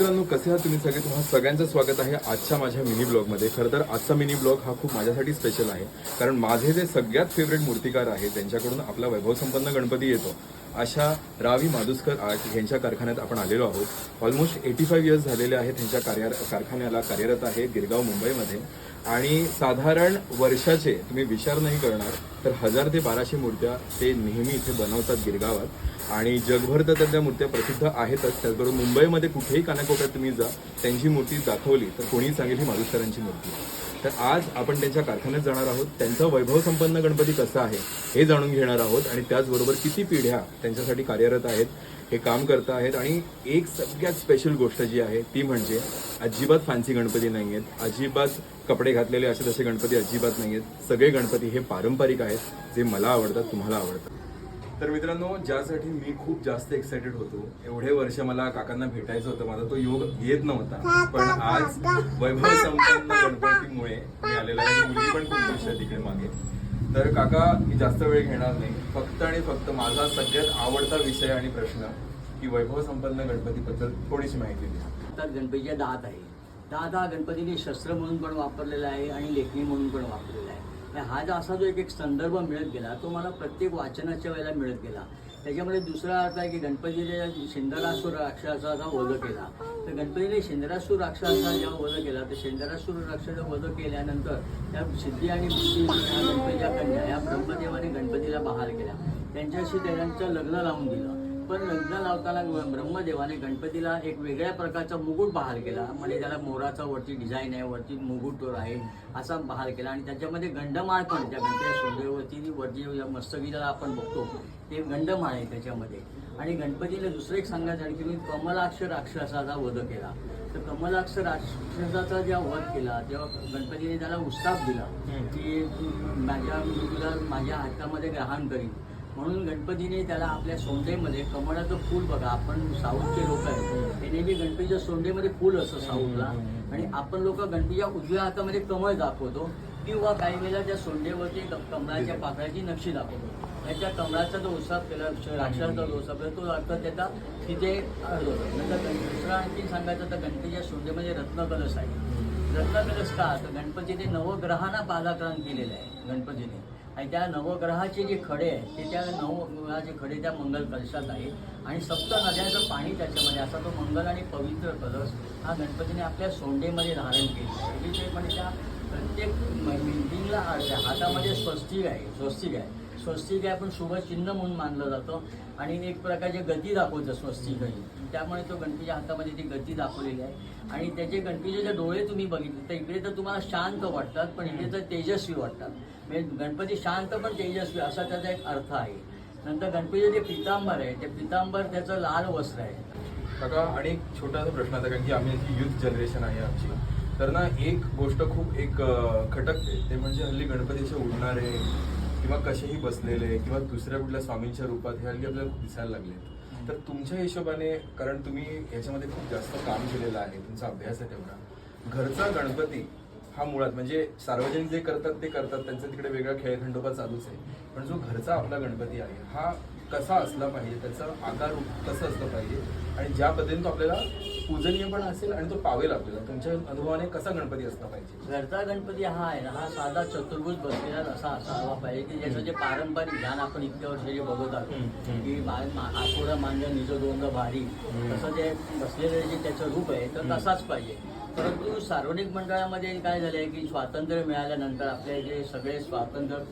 मित्रांनो कसे आहात तुम्ही सगळे? तुम्हाला सगळ्यांचं स्वागत आहे आजच्या माझ्या मिनी ब्लॉगमध्ये. खरं तर आजचा मिनी ब्लॉग हा खूप माझ्यासाठी स्पेशल आहे. कारण माझे जे सगळ्यात फेवरेट मूर्तिकार आहेत त्यांच्याकडून आपला वैभव संपन्न गणपती येतो. अशा रावी माधुस्कर आर्ट यांच्या कारखान्यात आपण आलेलो आहोत. ऑलमोस्ट एटी फाईव्ह इयर्स झालेले आहेत त्यांच्या कार्या कारखान्याला कार्यरत आहे गिरगाव मुंबईमध्ये. आणि साधारण वर्षाचे तुम्ही विचार नाही करणार तर हजार ते बाराशे मूर्त्या ते नेहमी इथे बनवतात गिरगावात. आणि जगभर तर त्या मूर्त्या प्रसिद्ध आहेतच. त्याचबरोबर मुंबईमध्ये कुठेही कानाकोपऱ्यात तुम्ही जा त्यांची मूर्ती दाखवली तर कोणीही सांगेल ही माधुसकरांची मूर्ती. आहे. तर आज आपण त्यांच्या कारखान्यात जाणार आहोत. त्यांचा वैभव संपन्न गणपती कसा आहे हे जाणून घेणार आहोत. आणि त्याचबरोबर किती पिढ्या त्यांच्यासाठी कार्यरत आहेत हे काम करत आहेत. आणि एक सगळ्यात स्पेशल गोष्ट जी आहे ती म्हणजे अजिबात फॅन्सी गणपती नाही आहेत. अजिबात कपडे घातलेले असे तसे गणपती अजिबात नाही आहेत. सगळे गणपती हे पारंपरिक आहेत जे मला आवडतात तुम्हाला आवडतात. तर मित्रांनो ज्यासाठी मी खूप जास्त एक्साइटेड होतो एवढे वर्ष मला काकांना भेटायचं होतं. माझा तो योग येत नव्हता. पण आज वैभव संपन्न गणपतीमुळे मी आलेला आहे. मुली पण खूप खुश आहे तिकडे मागे. तर काका मी जास्त वेळ घेणार नाही. फक्त आणि फक्त माझा सगळ्यात आवडता विषय आणि प्रश्न की वैभव संपन्न गणपतीबद्दल थोडीशी माहिती द्या. तर गणपतीच्या दात आहे. दादा गणपतीने शस्त्र म्हणून पण वापरलेला आहे आणि लेखणी म्हणून पण वापरलेला आहे. हा जो असा जो एक एक संदर्भ मिळत गेला तो मला प्रत्येक वाचनाच्या वेळेला मिळत गेला. त्याच्यामध्ये दुसरा अर्थ आहे की गणपतीने शेंदरासूर राक्षसाचा वध केला. तर गणपतीने शेंद्रासूर राक्षसाचा जेव्हा वध केला तर शेंदरासूर राक्षसाचा वध केल्यानंतर त्या सिद्धी आणि बुद्धी गणपतीच्या कन्या या ब्रह्मदेवाने गणपतीला बहाल केला. त्यांच्याशी त्यांचं लग्न लावून दिलं. पण लग्न लावताना ब्रह्मदेवाने गणपतीला एक वेगळ्या प्रकारचा मुकुट बहाल केला. म्हणजे त्याला मोराचा वरती डिझाईन आहे वरती मुकुट आहे असा बहाल केला. आणि त्याच्यामध्ये गंडमाळ पण त्या गणपती सोंदेवरती वरती मस्तकीला आपण बघतो. ते गंडमाळ आहे त्याच्यामध्ये. आणि गणपतीला दुसरं एक सांगायचं की मी कमलाक्ष राक्षसाचा वध केला. तर कमलाक्ष राक्षसाचा जेव्हा वध केला तेव्हा गणपतीने त्याला उस्ताप दिला. की माझ्या मी तुला माझ्या हातामध्ये ग्रहण करीन. म्हणून गणपतीने त्याला आपल्या सोंडेमध्ये कमळाचं फूल बघा आपण साऊथचे लोक आहेत. ते नेहमी गणपतीच्या सोंडेमध्ये फूल असतं साऊथला. आणि आपण लोक गणपतीच्या उजव्या हातामध्ये कमळ दाखवतो किंवा काही वेळेला त्या सोंडेवरती कमळाच्या पाकळ्याची नक्षी दाखवतो. त्याच्या कमळाचा जो उत्साह केला राक्षसाचा जो उत्साह केला तो अर्थ त्याचा तिथे होतो नंतर गण- आणखी सांगायचं तर गणपतीच्या सोंडेमध्ये रत्नकलश आहे. रत्नकलश का? तर गणपतीने नवग्रहांना पादाक्रांत केलेलं आहे गणपतीने. आणि त्या नवग्रहाचे जे खडे आहेत ते त्या नवग्रहाचे खडे त्या मंगल कलशात आहे आणि सप्त नद्यांचं पाणी त्याच्यामध्ये असा तो मंगल आणि पवित्र कलश हा गणपतीने आपल्या सोंडेमध्ये धारण केला आहे. म्हणजे म्हणजे त्या प्रत्येक बिल्डिंगला हातामध्ये स्वस्तिक आहे स्वस्तिक आहे. स्वस्तिक आहे पण शुभ चिन्ह म्हणून मानलं जातं. आणि एक प्रकारची गती दाखवतं स्वस्तिकही. त्यामुळे तो गणपतीच्या हातामध्ये ती गती दाखवलेली आहे. आणि त्याचे गणपतीचे जे डोळे तुम्ही बघितले तर इकडे तर तुम्हाला शांत वाटतात पण इकडे तर तेजस्वी वाटतात. म्हणजे गणपती शांत पण तेजस्वी असा त्याचा एक अर्थ आहे. नंतर गणपतीचे जे पितांबर आहे ते पितांबर त्याचं लाल वस्त्र आहे. काका आणि एक छोटासा प्रश्न आता कारण की आम्ही युथ जनरेशन आहे आमची. तर ना एक गोष्ट खूप एक खटकते ते म्हणजे हल्ली गणपतीचे उडणारे किंवा कसेही बसलेले किंवा दुसऱ्या कुठल्या स्वामींच्या रूपात हे हल्ली आपल्याला दिसायला लागले तर तुमच्या हिशोबाने कारण तुम्ही याच्यामध्ये खूप जास्त काम केलेलं आहे तुमचा अभ्यास आहे तेवढा. घरचा गणपती हा मुळात म्हणजे सार्वजनिक जे करतात ते करतात. त्यांचा तिकडे वेगळा खेळखंडोबा चालूच आहे. पण जो घरचा आपला गणपती आहे हा कसा असला पाहिजे त्याचा आकार रूप कसं असलं पाहिजे आणि ज्या पद्धतीने तो आपल्याला पूजनीय पण असेल आणि तो पावेल आपल्याला तुमच्या अनुभवाने कसा गणपती असला पाहिजे? घरचा गणपती हा आहे ना हा साधा चतुर्भुज बसलेला असा असावा पाहिजे की ज्याचं जे पारंपरिक ध्यान आपण इतक्या वर्षाचे बघत हम्म. की आठवडा मांडलं निज दोनदा भारी तसं जे बसलेलं जे त्याचं रूप आहे तर तसाच पाहिजे. परंतु सार्वजनिक मंडळामध्ये काय झालंय की स्वातंत्र्य मिळाल्यानंतर आपले जे सगळे स्वातंत्र्य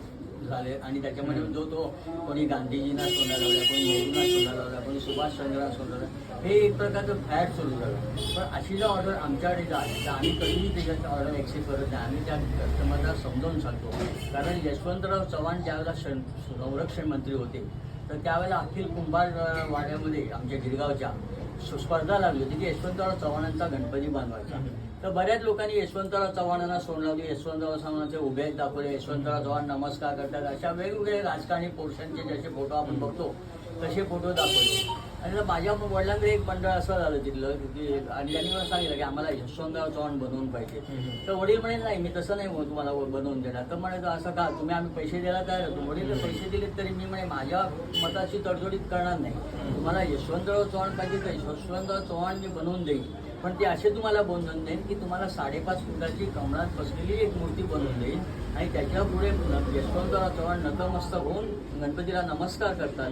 झाले. आणि त्याच्यामध्ये जो तो कोणी गांधीजींना सोना लावला कोणी नेहरूंना सोना लावला कोणी सुभाषचंद्रांना सोना हे एक प्रकारचं फॅट सुरू झालं. पण अशी जर ऑर्डर आमच्याकडे आहे तर आम्ही कधीही त्याच्यात ऑर्डर एक्सेप्ट करत नाही. आम्ही त्या कस्टमरला समजावून सांगतो. कारण यशवंतराव चव्हाण ज्यावेळेला शन संरक्षण मंत्री होते तर त्यावेळेला अखिल कुंभार वाड्यामध्ये आमच्या गिरगावच्या स्पर्धा लागली होती की यशवंतराव चव्हाणांचा गणपती बांधवायचा. तर बऱ्याच लोकांनी यशवंतराव चव्हाणांना सोड लावली. यशवंतराव चव्हाणांचे उभे दाखवले यशवंतराव चव्हाण नमस्कार करतात. अशा वेगवेगळ्या राजकारणी पोर्शनचे जसे फोटो आपण बघतो तसे फोटो दाखवले आणि माझ्या वडिलांकडे एक मंडळ असं झालं तिथलं की आणि त्यांनी मला सांगितलं की आम्हाला यशवंतराव चव्हाण बनवून पाहिजे. तर वडील म्हणे नाही मी तसं नाही तुम्हाला बनवून देणार. तर म्हणे असं का? तुम्ही आम्ही पैसे द्यायला तयार होतो वडील पैसे दिले तरी मी म्हणे माझ्या मताची तडजोडीत करणार नाही. तुम्हाला यशवंतराव चव्हाण पाहिजे तर यशवंतराव चव्हाण मी बनवून देईन. पण ते असे तुम्हाला बनवून देईन की तुम्हाला साडेपाच फुटाची कमळात बसलेली एक मूर्ती बनवून देईन. आणि त्याच्या पुढे यशवंतराव चव्हाण नतमस्तक होऊन गणपतीला नमस्कार करतात.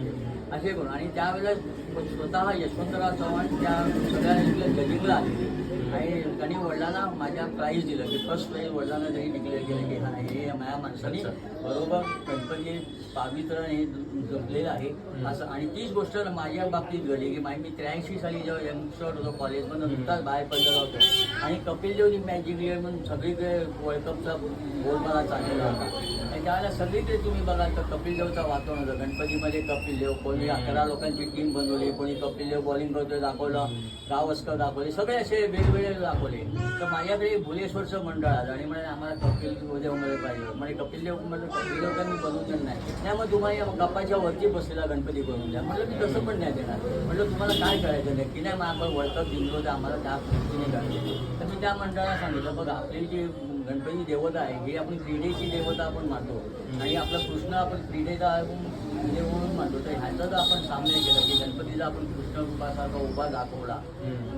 असे करून आणि त्यावेळेला स्वतः यशवंतराव चव्हाण त्या सगळ्या इथल्या जजिंगला आले आणि त्यांनी वडिलांना माझ्या प्राईज दिलं. की फर्स्ट प्राईज वडिलांना त्यांनी डिक्लेअर केलं की हा हे माझ्या माणसाने बरोबर गणपती पावित्र हे जपलेलं आहे. असं आणि तीच गोष्ट माझ्या बाबतीत घडली की माझी मी त्र्याऐंशी साली जेव्हा यंगस्टर होतो कॉलेजमधून नुकताच बाहेर पडलेला होतो. आणि कपिल देवनी मॅच जिंकली आहे म्हणून सगळीकडे वर्ल्ड कपचा बोलबाला चाललेला होता. त्यावेळेला सगळीकडे तुम्ही बघाल तर कपिल देवचं वातावरण होतं. गणपतीमध्ये कपिल देव कोणी अकरा लोकांची टीम बनवली कोणी कपिल देव बॉलिंग करतोय दाखवलं गावस्कर दाखवले सगळे असे वेगवेगळे दाखवले. तर माझ्याकडे भुलेश्वरचं मंडळ आलं आणि म्हणे आम्हाला कपिल देवमध्ये पाहिजे म्हणजे कपिल देव म्हणजे कपिल देव त्यांनी बनवून देणार नाही. त्यामुळे तुम्हाला गप्पाच्या वरती बसलेला गणपती बनवून द्या. म्हटलं मी तसं पण नाही देणार. म्हटलं तुम्हाला काय करायचं नक्की नाही मग आपण वर्ल्ड कप जिंकलो तर आम्हाला त्या पद्धतीने करायचं तर मी त्या मंडळाला सांगितलं बघा आपली जी गणपती देवता आहे ही आपण क्रीडेची देवता आपण मानतो. आणि आपला कृष्ण आपण क्रीडेचा देव म्हणजे म्हणून मानतो तर ह्याचा जर आपण सामने केला की गणपतीला आपण कृष्ण रूपासारखा उभा दाखवला.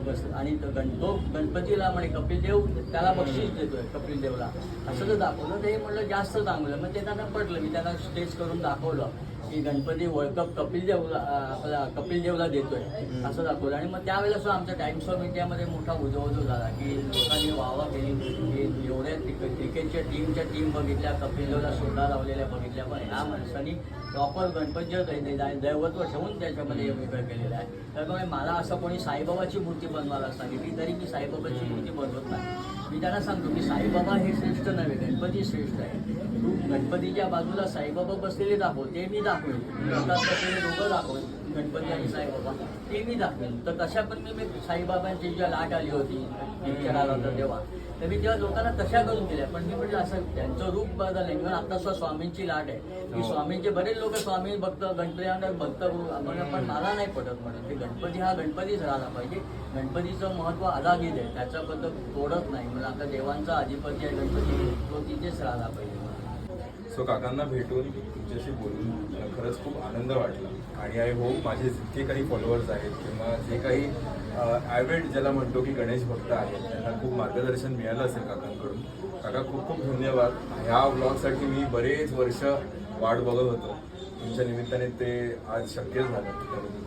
बस. आणि तो गणपतीला म्हणे कपिल देव त्याला बक्षीस देतोय कपिल देवला असं जर दाखवलं. ते म्हणलं जास्त चांगलं. मग ते त्यांना पटलं. मी त्यांना स्टेज करून दाखवलं की गणपती वर्ल्ड कप कपिल देवला आपला कपिल देवला देतोय. असं दाखवलं. आणि मग त्यावेळेला सुद्धा आमच्या टाइम्स ऑफ इंडियामध्ये मोठा उजवतो झाला की लोकांनी वावा केली. एवढ्या क्रिकेटच्या टीमच्या टीम बघितल्या. कपिल देवला सोडा लावलेल्या बघितल्या पण ह्या माणसानी प्रॉपर गणपतीचं दैवत्व ठेवून त्याच्यामध्ये वेगळं केलेलं आहे. त्यामुळे मला असं कोणी साईबाबाची मूर्ती बनवायला सांगितली तरी मी साईबाबाची मूर्ती बनवत नाही. मी त्यांना सांगतो की साईबाबा हे श्रेष्ठ नव्हे गणपती श्रेष्ठ आहे. तू गणपतीच्या बाजूला साईबाबा बसलेले दाखव ते मी दाखवेल बसलेले लोक दाखवेल गणपती आणि साईबाबा ते मी दाखवेन. तर तशा पण मी साईबाबांची जेव्हा लाट आली होती पिक्चर आला होता तेव्हा तर मी तेव्हा लोकांना तशा करून दिल्या पण मी म्हटलं असं त्यांचं रूप बदललं म्हणून आता सुद्धा स्वामींची लाट आहे. की स्वामींचे बरेच लोक स्वामी भक्त गणपती भक्त म्हणून पण मला नाही पटत म्हणून. की गणपती हा गणपतीच राहिला पाहिजे. गणपतीचं महत्त्व अदागीत आहे. त्याच्याबद्दल तोडत नाही. म्हणजे आपल्या देवांचा अधिपती आहे गणपती तो तिथेच राहिला पाहिजे. सो काकांना भेटून तुमच्याशी बोलून मला खरंच खूप आनंद वाटला. आणि आय होप माझे जितके काही फॉलोअर्स आहेत किंवा जे काही ॲव्हेड ज्याला म्हणतो की गणेश भक्त आहेत त्यांना खूप मार्गदर्शन मिळालं असेल काकांकडून. काका खूप खूप धन्यवाद. ह्या ब्लॉगसाठी मी बरेच वर्ष वाट बघत होतो. तुमच्या निमित्ताने ते आज शक्य झालं. त्याबद्दल